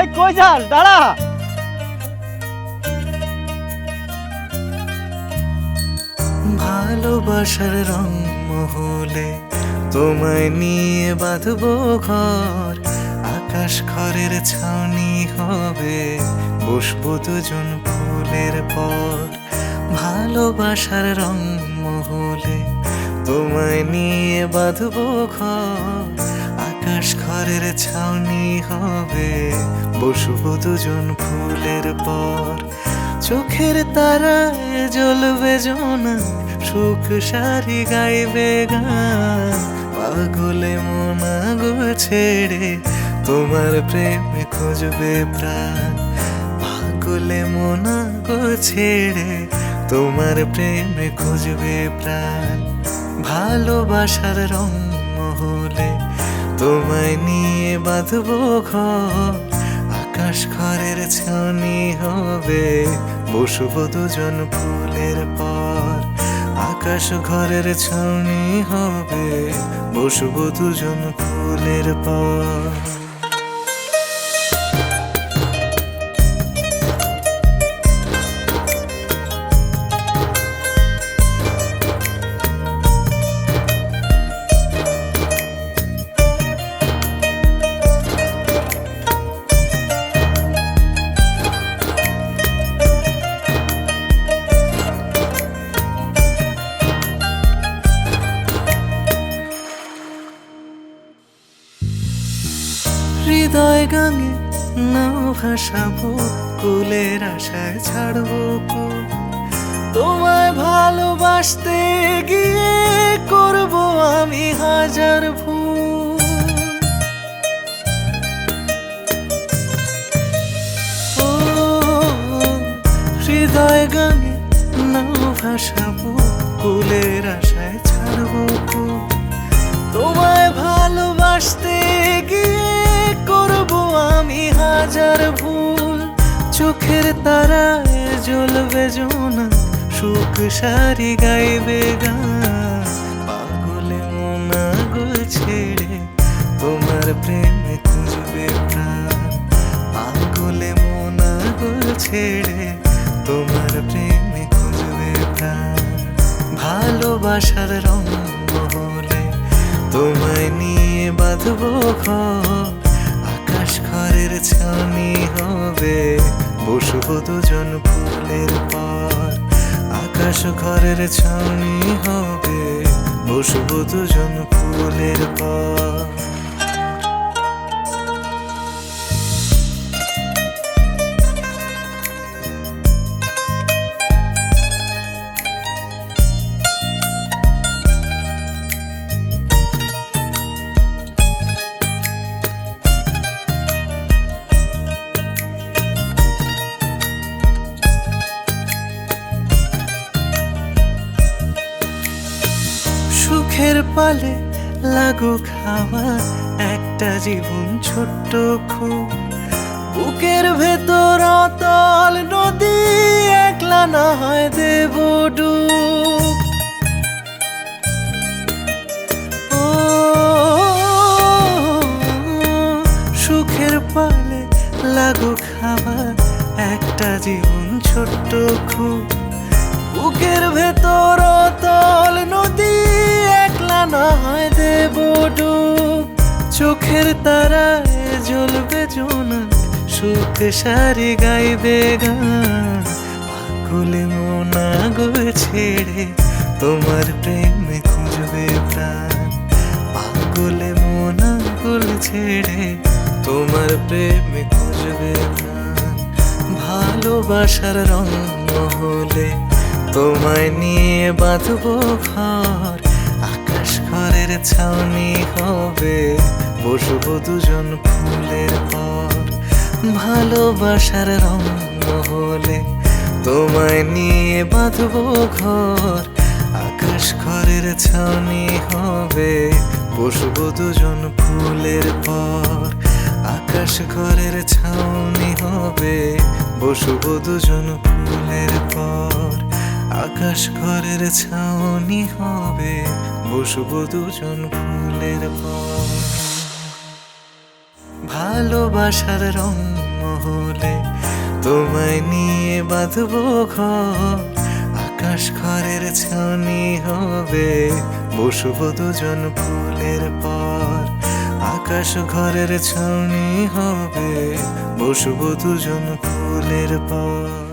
এই কই যাস? দাঁড়া। ভালোবাসার রং মহলে তোমায় নিয়ে বাঁধবো ঘর। আকাশ ঘরের ছাউনি হবে, বসবো দুজন ফুলের পর। ভালোবাসার রং মহলে তোমায় নিয়ে বাঁধবো ঘর। আকাশ ঘরের ছাউনি হবে। বসবো দুজন ফুলের পর। চোখের তারায় জ্বলবে জোনা, সুখ সারি গাইবে গান। পাগলে মনা গো ছেড়ে তোমার প্রেমে খুঁজবে প্রাণ। পাগলে মনা গো ছেড়ে তোমার প্রেমে খুঁজবে প্রাণ। ভালোবাসার রং মহলে তোমায় নিয়ে বাঁধবো আকাশ ঘরের ছানি হবে, বসবো দুজন ফুলের পর। আকাশ ঘরের ছাউনি হবে, বসবো দুজন ফুলের পর। হৃদয় গাঙে নাও ভাসাবো কুলের আশায় ছাড়বো। তোমায় ভালোবাসতে গিয়ে করব আমি হাজার ভুল ও হৃদয় গাঙে নাও ভাসাবো কুলের আশায় ছাড়বো। তোমায় ভালোবাসতে গিয়ে করব আমি হাজার ভুল। চোখের তারায় জ্বলবে জোনা সুখ সারি গাইবে গান পাগলে মনা গো ছেড়ে তোমার প্রেমে খুঁজবে প্রাণ। মনা গো ছেড়ে তোমার প্রেমে খুঁজবে প্রাণ। ভালোবাসার রং মহলে তোমায় নিয়ে বাঁধবো আকাশ ঘরের ছানি হবে। বসবো দুজন ফুলের পর। আকাশ ঘরের ছাউনি হবে। বসবো দুজন ফুলের পর। সুখের পালে লাগু খাওয়া একটা জীবন ছোট্ট খুব। বুকের ভেতর অতল নদী, একলা না হয় দেব সুখের পালে লাগু খাওয়া একটা জীবন ছোট্ট খুব। বুকের ভেতর তল নদী না হয় দেব ডুব। চোখের তারায় জ্বলবে জোনা সুখ সারি গাইবে গান। পাগলে মোনা গো ছেড়ে তোমার প্রেমে খুঁজবে প্রাণ। পাগলে মোনা গুল ছেড়ে তোমার প্রেমে খুঁজবে প্রাণ। ভালোবাসার রং হলে তোমায় নিয়ে বাঁধবো ঘর। ঘরের ছাউনি হবে, বসবো দুজন ফুলের পর ভালোবাসার রং হলে তোমায় নিয়ে বাঁধবো ঘর। আকাশ ঘরের ছাউনি হবে, বসবো দুজন ফুলের পর আকাশ ঘরের ছাউনি হবে, বসবো দুজন ফুলের পর আকাশ ঘরের ছাউনি হবে, বসবো দুজন ফুলের পর ভালোবাসার রং মহলে তোমায় নিয়ে বাঁধবো ঘর। আকাশ ঘরের ছাউনি হবে, বসবো দুজন ফুলের পর। আকাশ ঘরের ছাউনি হবে, বসবো দুজন ফুলের পর।